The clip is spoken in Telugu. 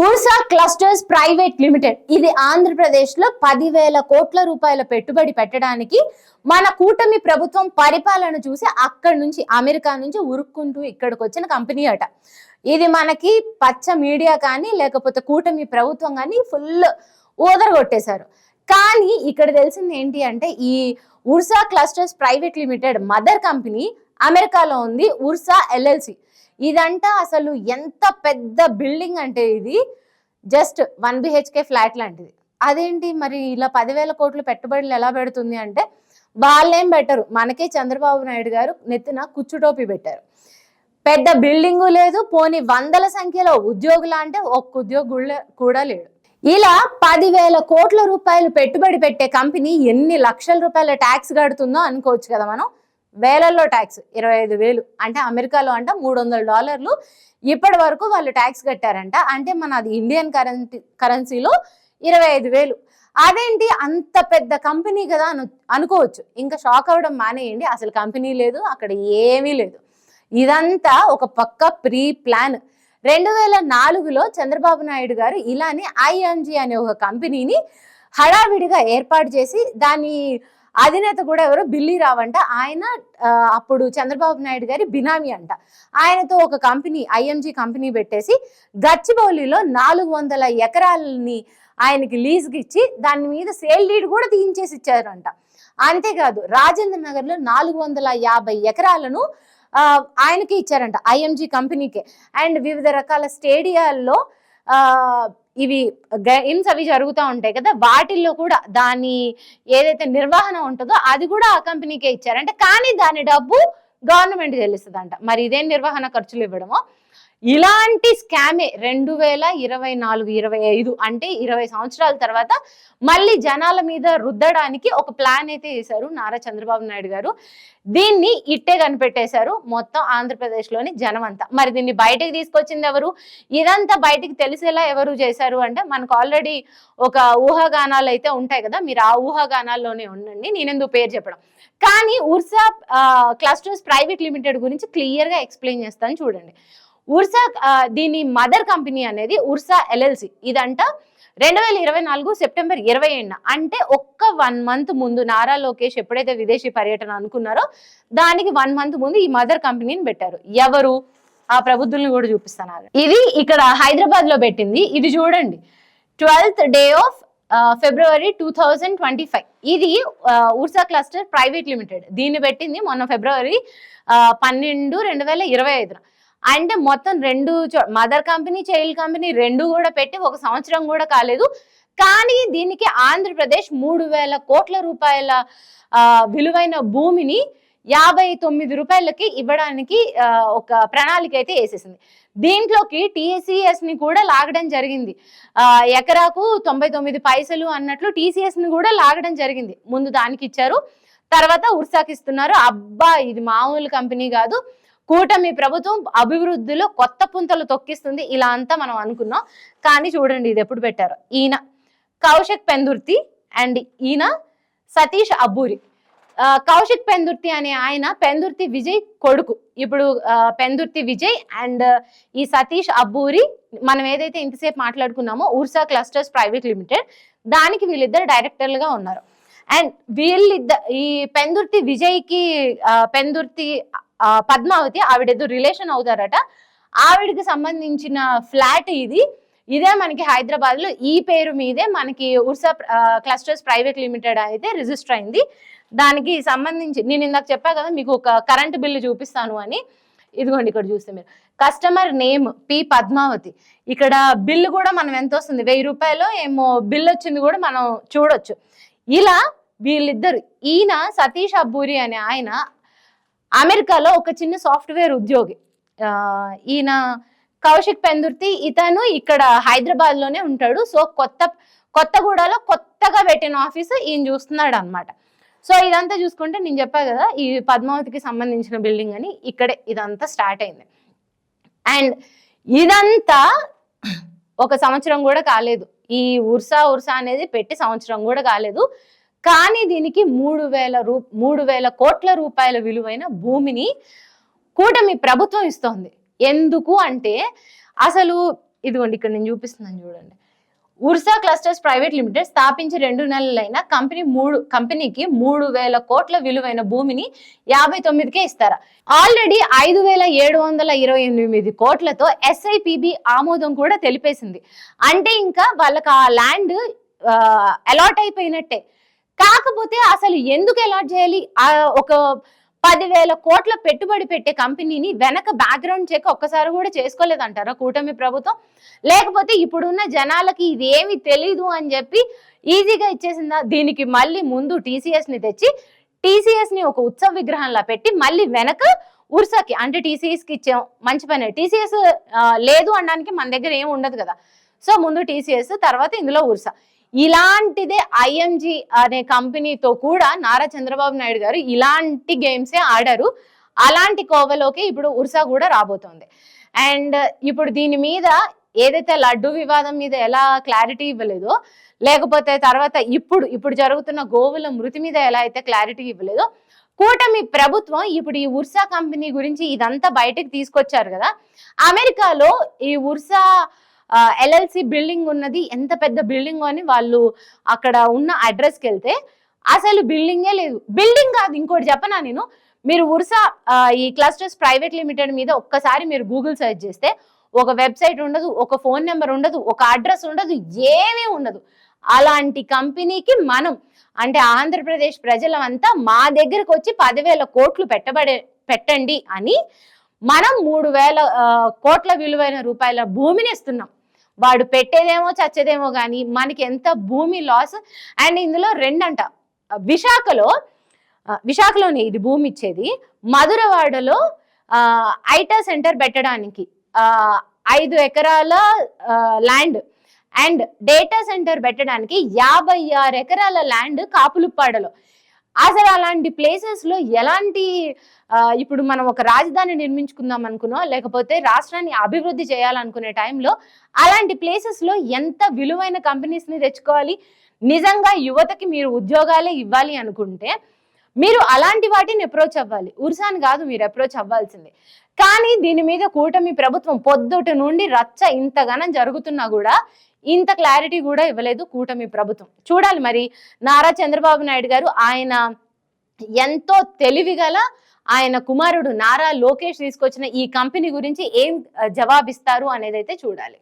Ursa clusters private limited. ఇది ఆంధ్రప్రదేశ్లో పదివేల కోట్ల రూపాయల పెట్టుబడి పెట్టడానికి మన కూటమి ప్రభుత్వం పరిపాలన చూసి అక్కడి నుంచి అమెరికా నుంచి ఉరుక్కుంటూ ఇక్కడికి వచ్చిన కంపెనీ అట. ఇది మనకి పచ్చ మీడియా కానీ లేకపోతే కూటమి ప్రభుత్వం కానీ ఫుల్ ఊదరగొట్టేశారు. కానీ ఇక్కడ తెలిసింది ఏంటి అంటే ఈ Ursa Clusters private limited mother company అమెరికాలో ఉంది ఉర్సా ఎల్ఎల్సి. ఇదంతా అసలు ఎంత పెద్ద బిల్డింగ్ అంటే ఇది? జస్ట్ వన్ బిహెచ్కే ఫ్లాట్ లాంటిది. అదేంటి మరి ఇలా పదివేల కోట్లు పెట్టుబడులు ఎలా పెడుతుంది అంటే వాళ్ళేం పెట్టరు. మనకే చంద్రబాబు నాయుడు గారు నెత్తిన కుచ్చుటోపి పెట్టారు. పెద్ద బిల్డింగు లేదు పోని వందల సంఖ్యలో ఉద్యోగులు అంటే ఒక్క ఉద్యోగులు కూడా లేడు. ఇలా పదివేల కోట్ల రూపాయలు పెట్టుబడి పెట్టే కంపెనీ ఎన్ని లక్షల రూపాయల ట్యాక్స్ కడుతుందో అనుకోవచ్చు కదా మనం. వేలల్లో ట్యాక్స్ ఇరవై ఐదు వేలు. అంటే అమెరికాలో అంట మూడు వందల డాలర్లు. ఇప్పటి వరకు వాళ్ళు ట్యాక్స్ కట్టారంట. అంటే మన అది ఇండియన్ కరెన్సీ కరెన్సీలో ఇరవై ఐదు వేలు. అదేంటి? అంత పెద్ద కంపెనీ కదా అను అనుకోవచ్చు. ఇంకా షాక్ అవ్వడం మానేయండి. అసలు కంపెనీ లేదు అక్కడ ఏమీ లేదు. ఇదంతా ఒక పక్క ప్రీ ప్లాన్ రెండు వేల నాలుగులో చంద్రబాబు నాయుడు గారు ఇలానే ఐఎంజి అనే ఒక కంపెనీని హడావిడిగా ఏర్పాటు చేసి దాని అధినేత కూడా ఎవరో? బిల్లీ రావంట ఆయన అప్పుడు చంద్రబాబు నాయుడు గారి బినామీ అంట. ఆయనతో ఒక కంపెనీ ఐఎంజీ కంపెనీ పెట్టేసి గచ్చిబౌలిలో నాలుగు వందల ఎకరాలని ఆయనకి లీజ్కి ఇచ్చి దాని మీద సేల్ డీడ్ కూడా తీయించేసి ఇచ్చారంట. అంతేకాదు రాజేంద్ర నగర్లో నాలుగు వందల యాభై ఎకరాలను ఆయనకి ఇచ్చారంట ఐఎంజీ కంపెనీకే. అండ్ వివిధ రకాల స్టేడియాల్లో ఆ, ఇవి గేమ్స్ అవి జరుగుతూ ఉంటాయి కదా వాటిల్లో కూడా దాని ఏదైతే నిర్వహణ ఉంటుందో అది కూడా ఆ కంపెనీకే ఇచ్చారంట. కానీ దాని డబ్బు గవర్నమెంట్ చెల్లిస్తుందంట. మరి ఇదేం నిర్వహణ ఖర్చులు ఇవ్వడమో? ఇలాంటి స్కామే రెండు వేల ఇరవై నాలుగు ఇరవై ఐదు అంటే ఇరవై సంవత్సరాల తర్వాత మళ్ళీ జనాల మీద రుద్దడానికి ఒక ప్లాన్ అయితే వేశారు నారా చంద్రబాబు నాయుడు గారు. దీన్ని ఇట్టే కనిపెట్టేశారు మొత్తం ఆంధ్రప్రదేశ్లోని జనం అంతా మరి దీన్ని బయటకు తీసుకొచ్చింది ఎవరు? ఇదంతా బయటికి తెలిసేలా ఎవరు చేశారు అంటే మనకు ఆల్రెడీ ఒక ఊహాగానాలు అయితే ఉంటాయి కదా మీరు ఆ ఊహాగానాల్లోనే ఉండండి నేనెందుకు పేరు చెప్పడం. కానీ ఉర్సా క్లస్టర్స్ ప్రైవేట్ లిమిటెడ్ గురించి క్లియర్గా ఎక్స్ప్లెయిన్ చేస్తాను చూడండి. ఉర్సా దీని మదర్ కంపెనీ అనేది ఉర్సా ఎల్ఎల్సి. ఇదంట రెండు వేల ఇరవై నాలుగు సెప్టెంబర్ ఇరవై ఏడున. అంటే ఒక్క వన్ మంత్ ముందు నారా లోకేష్ ఎప్పుడైతే విదేశీ పర్యటన అనుకున్నారో దానికి వన్ మంత్ ముందు ఈ మదర్ కంపెనీని పెట్టారు. ఎవరు? ఆ ప్రబుద్ధుల్ని కూడా చూపిస్తున్నారు ఇది ఇక్కడ హైదరాబాద్లో పెట్టింది. ఇది చూడండి. Twelfth day of February two thousand twenty five. ఇది ఉర్సా క్లస్టర్ ప్రైవేట్ లిమిటెడ్. దీన్ని పెట్టింది మొన్న ఫిబ్రవరి ఆ, పన్నెండు రెండు వేల ఇరవై ఐదున. అంటే మొత్తం రెండు మదర్ కంపెనీ చైల్డ్ కంపెనీ రెండు కూడా పెట్టి ఒక సంవత్సరం కూడా కాలేదు. కానీ దీనికి ఆంధ్రప్రదేశ్ మూడు వేల కోట్ల రూపాయల విలువైన భూమిని యాభై తొమ్మిది రూపాయలకి ఇవ్వడానికి ఒక ప్రణాళిక అయితే వేసేసింది. దీంట్లోకి టీసీఎస్ని కూడా లాగడం జరిగింది. ఎకరాకు తొంభై తొమ్మిది పైసలు అన్నట్లు టీసీఎస్ని కూడా లాగడం జరిగింది. ముందు దానికి ఇచ్చారు. తర్వాత ఉర్సాకి ఇస్తున్నారు అబ్బా ఇది మామూలు కంపెనీ కాదు. కూటమి ప్రభుత్వం అభివృద్ధిలో కొత్త పుంతలు తొక్కిస్తుంది. ఇలా అంతా మనం అనుకున్నాం. కానీ చూడండి ఇది ఎప్పుడు పెట్టారు. ఈయన కౌశిక్ పెందుర్తి అండ్ ఈయన సతీష్ అబ్బూరి. కౌశిక్ పెందుర్తి అనే ఆయన పెందుర్తి విజయ్ కొడుకు. ఇప్పుడు పెందుర్తి విజయ్ అండ్ ఈ సతీష్ అబ్బూరి మనం ఏదైతే ఇంతసేపు మాట్లాడుకున్నామో ఉర్సా క్లస్టర్స్ ప్రైవేట్ లిమిటెడ్ దానికి వీళ్ళిద్దరు డైరెక్టర్లుగా ఉన్నారు. అండ్ వీళ్ళిద్ద ఈ పెందుర్తి విజయ్కి పెందుర్తి పద్మావతి ఆవిడేదో రిలేషన్ అవుతారట. ఆవిడకి సంబంధించిన ఫ్లాట్ ఇది. ఇదే మనకి హైదరాబాద్లో ఈ పేరు మీదే మనకి ఉర్సా క్లస్టర్స్ ప్రైవేట్ లిమిటెడ్ అయితే రిజిస్టర్ అయింది. దానికి సంబంధించి నేను ఇందాక చెప్పా కదా మీకు ఒక కరెంట్ బిల్లు చూపిస్తాను అని. ఇదిగోండి ఇక్కడ చూస్తే మీరు. Customer name P Padmavathi. ఇక్కడ బిల్లు కూడా మనం ఎంత వస్తుంది? వెయ్యి రూపాయలు ఏమో బిల్లు వచ్చింది కూడా మనం చూడొచ్చు. ఇలా వీళ్ళిద్దరు ఈయన సతీష్ అబ్బూరి అనే ఆయన అమెరికాలో ఒక చిన్న సాఫ్ట్వేర్ ఉద్యోగి. ఈయన కౌశిక్ పెందుర్తి ఇతను ఇక్కడ హైదరాబాద్లోనే ఉంటాడు. సో కొత్త కొత్తగూడలో కొత్తగా పెట్టిన ఆఫీస్ ఈయన చూస్తున్నాడు అనమాట సో ఇదంతా చూసుకుంటే నేను చెప్పా కదా ఈ పద్మావతికి సంబంధించిన బిల్డింగ్ అని ఇక్కడే ఇదంతా స్టార్ట్ అయింది. అండ్ ఇదంతా ఒక సంవత్సరం కూడా కాలేదు. ఈ ఉర్సా ఉర్సా అనేది పెట్టి సంవత్సరం కూడా కాలేదు. కానీ దీనికి మూడు వేల రూ మూడు వేల కోట్ల రూపాయల విలువైన భూమిని కూటమి ప్రభుత్వం ఇస్తోంది. ఎందుకు అంటే అసలు ఇదిగోండి ఇక్కడ నేను చూపిస్తున్నాను చూడండి. ఉర్సా క్లస్టర్స్ ప్రైవేట్ లిమిటెడ్ స్థాపించి రెండు నెలలైన కంపెనీ మూడు కంపెనీకి మూడు వేల కోట్ల విలువైన భూమిని యాభై తొమ్మిదికే ఇస్తారా? ఆల్రెడీ ఐదు వేల ఏడు వందల ఇరవై ఎనిమిది కోట్లతో ఎస్ఐపిబి ఆమోదం కూడా తెలిపేసింది. అంటే ఇంకా వాళ్ళకి ఆ ల్యాండ్ అలాట్ అయిపోయినట్టే. కాకపోతే అసలు ఎందుకు ఎలాట్ చేయాలి? ఆ ఒక పదివేల కోట్ల పెట్టుబడి పెట్టే కంపెనీని వెనక బ్యాక్గ్రౌండ్ చెక్ ఒక్కసారి కూడా చేసుకోలేదంటారా కూటమి ప్రభుత్వం? లేకపోతే ఇప్పుడున్న జనాలకి ఇది ఏమి తెలీదు అని చెప్పి ఈజీగా ఇచ్చేసిందా? దీనికి మళ్ళీ ముందు టీసీఎస్ని తెచ్చి టీసీఎస్ని ఒక ఉత్సవ విగ్రహంలా పెట్టి మళ్ళీ వెనక ఉర్సాకి అంటే టీసీఎస్కి ఇచ్చాం మంచి పని. టీసీఎస్ లేదు అనడానికి మన దగ్గర ఏం ఉండదు కదా. సో ముందు టీసీఎస్ తర్వాత ఇందులో ఉర్సా ఇలాంటిదే ఐఎంజి అనే కంపెనీతో కూడా నారా చంద్రబాబు నాయుడు గారు ఇలాంటి గేమ్సే ఆడారు. అలాంటి కోవలోకి ఇప్పుడు ఉర్సా కూడా రాబోతోంది. అండ్ ఇప్పుడు దీని మీద ఏదైతే లడ్డు వివాదం మీద ఎలా క్లారిటీ ఇవ్వలేదో లేకపోతే తర్వాత ఇప్పుడు ఇప్పుడు జరుగుతున్న గోవుల మృతి మీద ఎలా అయితే క్లారిటీ ఇవ్వలేదో కూటమి ప్రభుత్వం ఇప్పుడు ఈ ఉర్సా కంపెనీ గురించి ఇదంతా బయటకు తీసుకొచ్చారు కదా. అమెరికాలో ఈ ఉర్సా ఎల్ఎల్సి బిల్డింగ్ ఉన్నది. ఎంత పెద్ద బిల్డింగ్ అని వాళ్ళు అక్కడ ఉన్న అడ్రస్కి వెళ్తే అసలు బిల్డింగే లేదు. బిల్డింగ్ కాదు ఇంకోటి చెప్పనా నేను? మీరు ఉర్సా ఈ క్లస్టర్స్ ప్రైవేట్ లిమిటెడ్ మీద ఒక్కసారి మీరు గూగుల్ సెర్చ్ చేస్తే ఒక వెబ్సైట్ ఉండదు ఒక ఫోన్ నెంబర్ ఉండదు ఒక అడ్రస్ ఉండదు ఏమీ ఉండదు. అలాంటి కంపెనీకి మనం అంటే ఆంధ్రప్రదేశ్ ప్రజలమంతా మా దగ్గరకు వచ్చి పదివేల కోట్లు పెట్టబడే పెట్టండి అని మనం మూడు వేల కోట్ల విలువైన రూపాయల భూమిని ఇస్తున్నాం. వాడు పెట్టేదేమో చచ్చేదేమో కానీ మనకి ఎంత భూమి లాస్ అండ్ ఇందులో రెండంట. విశాఖలో విశాఖలోనే ఇది భూమి ఇచ్చేది. మధురవాడలో ఐటా సెంటర్ పెట్టడానికి ఐదు ఎకరాల ల్యాండ్. అండ్ డేటా సెంటర్ పెట్టడానికి యాభై ఆరు ఎకరాల ల్యాండ్ కాపులుప్పాడలో. అసలు అలాంటి ప్లేసెస్లో ఎలాంటి ఇప్పుడు మనం ఒక రాజధాని నిర్మించుకుందాం అనుకున్నా లేకపోతే రాష్ట్రాన్ని అభివృద్ధి చేయాలనుకునే టైంలో అలాంటి ప్లేసెస్లో ఎంత విలువైన కంపెనీస్ని తెచ్చుకోవాలి? నిజంగా యువతకి మీరు ఉద్యోగాలే ఇవ్వాలి అనుకుంటే మీరు అలాంటి వాటిని అప్రోచ్ అవ్వాలి. ఉర్సాన్ కాదు మీరు అప్రోచ్ అవ్వాల్సింది. కానీ దీని మీద కూటమి ప్రభుత్వం పొద్దుటి నుండి రచ్చ ఇంతగానం జరుగుతున్నా కూడా ఇంత క్లారిటీ కూడా ఇవ్వలేదు కూటమి ప్రభుత్వం. చూడాలి మరి నారా చంద్రబాబు నాయుడు గారు ఆయన ఎంతో తెలివిగల ఆయన కుమారుడు నారా లోకేష్ తీసుకొచ్చిన ఈ కంపెనీ గురించి ఏం జవాబిస్తారు అనేది అయితే చూడాలి.